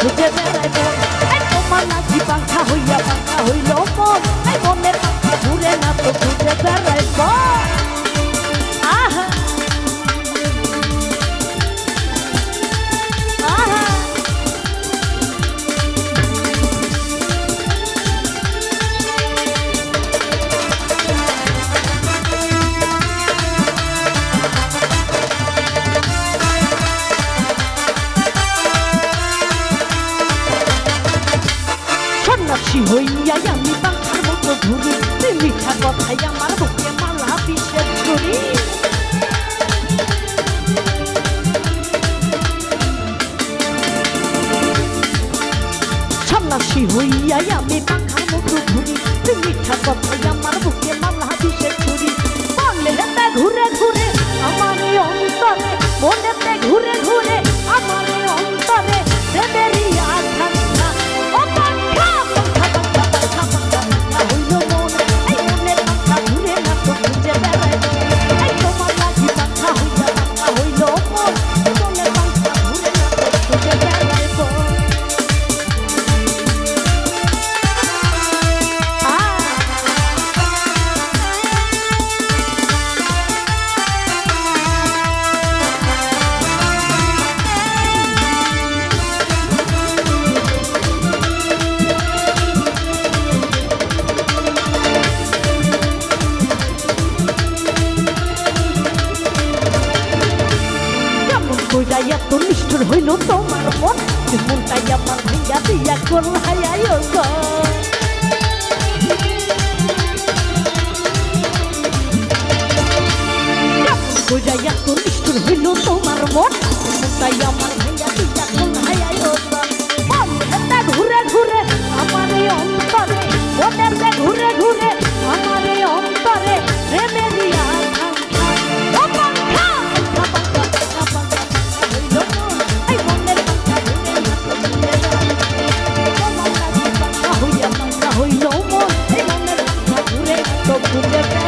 খুঁজে বেড়ায় মন এই তোমার নাকি পাখা হইয়া পাখা হইল না তো খুঁজে বেড়ায় খুশি হইয়া আমি পাখার মতো ঘুরি। মিঠা কথাই আমার বুকে মালা বিশেষ করি সন্ন্যাসী হইয়াই আমি পাখার মতো ঘুরি। minum tomarmon Dimun kaya mangkang jadi ya kurang hayayo Budaya tulis berhulu tomarmon Dimun kaya mangkang Bunda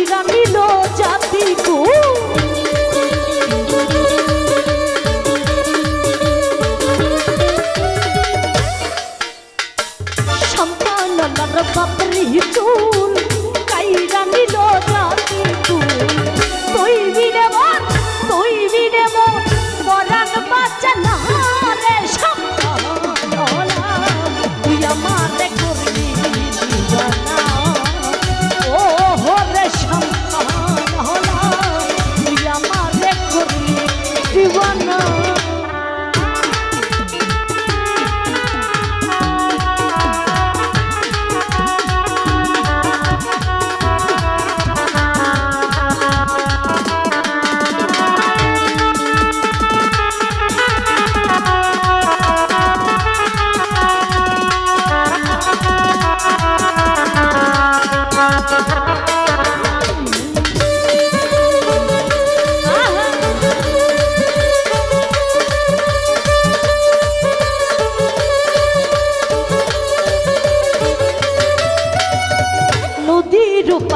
বিরামিল জাতিকু সন্তান বাপরি চুল কাইরা নিল জাতি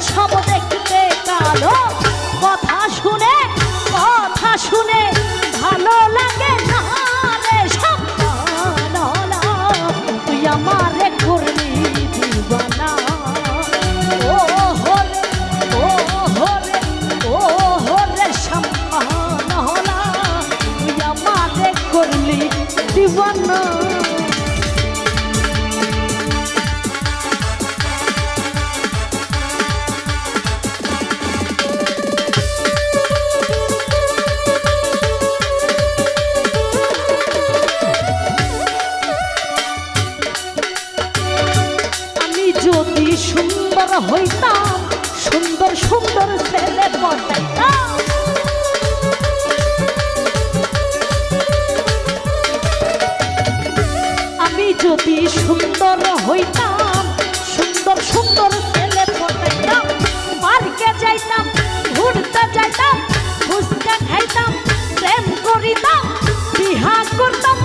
সব যদি সুন্দর হইতাম, সুন্দর সুন্দর ছেলে পটাইতাম পার্কে যাইতাম, ঘুরতে যাইতাম ফুচকা খাইতাম, প্রেম করিতাম, বিহা করতাম